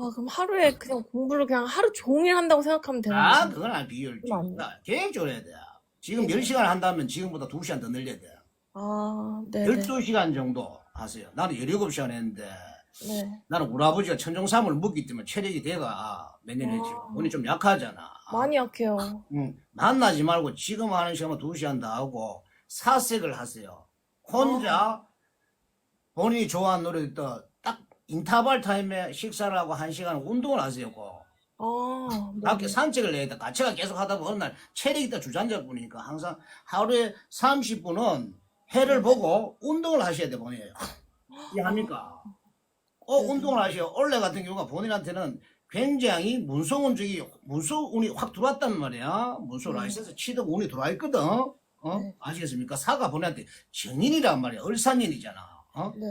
아, 그럼 하루에 그냥 공부를 그냥 하루 종일 한다고 생각하면 되는 아, 거지? 그건 아니 비율. 그건. 계획적으로 해야 돼. 지금 10시간 한다면 지금보다 2시간 더 늘려야 돼. 아, 네네. 12시간 정도 하세요. 나는 17시간 했는데 네. 나는 우리 아버지가 천정삼을 먹기 때문에 체력이 돼가 몇 년 했지. 아. 몸이 좀 약하잖아. 많이 약해요. 응. 만나지 말고 지금 하는 시간만 2시간 더 하고 사색을 하세요. 혼자 본인이 좋아하는 노래 듣다 딱 인터벌 타임에 식사를 하고 1시간 운동을 하세요. 꼭. 아, 네. 밖에 산책을 내야 돼. 같이 가 계속 하다 보면 날 체력이 있다 주저앉아 보니까 항상 하루에 30분은 해를 보고 운동을 하셔야 돼, 본인이에요. 이해합니까? 꼭 네. 운동을 하셔요. 원래 같은 경우가 본인한테는 굉장히 문소운 적이, 문소운이 확 들어왔단 말이야. 네. 라이센스 취득 운이 들어와 있거든. 어? 네. 아시겠습니까? 사가 본인한테 정인이란 말이야. 을산인이잖아. 어? 네.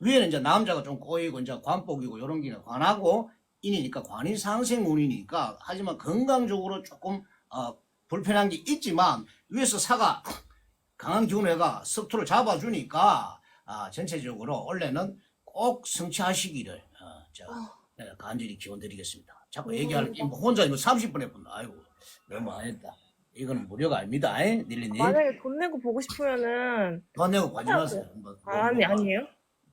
위에는 이제 남자가 좀 꼬이고 이제 관복이고 이런 게 관하고 인이니까 관이 상생운이니까 하지만 건강적으로 조금 어, 불편한 게 있지만 위에서 사가 강한 기운에가 석토를 잡아주니까 아, 전체적으로 원래는 꼭 성취하시기를 어, 제가 아. 내가 간절히 기원 드리겠습니다. 자꾸 음. 얘기할 게뭐 혼자 뭐 30분 해본다. 아이고 너무 안 했다. 이거는 무료가 아닙니다. 에? 닐리님 만약에 돈 내고 보고 싶으면은 돈 내고 마세요. 뭐, 뭐, 아니 뭐, 아니에요?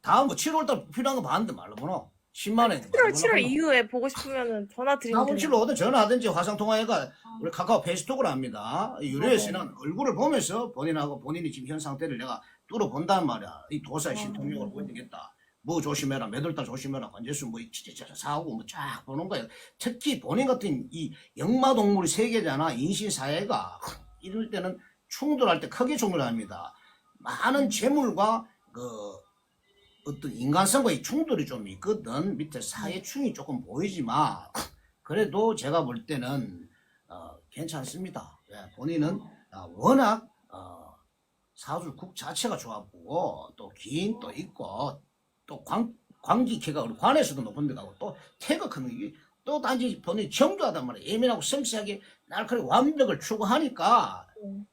다음 뭐 7월달 필요한 거 봤는데 말로 보노 10만 원 7월 7월 이후에 보고 싶으면 전화 드리면 돼요. 457로 오든 전화하든지 화상통화해가 우리 카카오 페이스톡을 합니다. 이 유료에서는 얼굴을 보면서 본인하고 본인이 지금 현 상태를 내가 뚫어본단 말이야. 이 도사의 신통력을 보여주겠다. 뭐 조심해라. 매달달 조심해라. 관제수 뭐 진짜 사고 뭐 쫙 보는 거야 특히 본인 같은 이 역마동물이 세계잖아. 인신사회가 이럴 때는 충돌할 때 크게 충돌합니다. 많은 재물과 그 어떤 인간성과의 충돌이 좀 있거든. 밑에 사회충이 조금 보이지만 그래도 제가 볼 때는 어, 괜찮습니다. 예, 본인은 어, 워낙 어, 사주국 자체가 좋았고 또 기인 또 있고 또 광, 광기캐가 우리 관에서도 높은 데 가고 또 태극하는 게또 단지 본인이 정교하단 말이에요. 예민하고 섬세하게 날카로운 완벽을 추구하니까 네.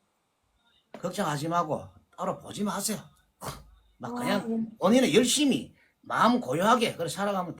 걱정하지 말고 따로 보지 마세요. 막 아, 그냥 네. 본인은 열심히 마음 고요하게 그래 살아가면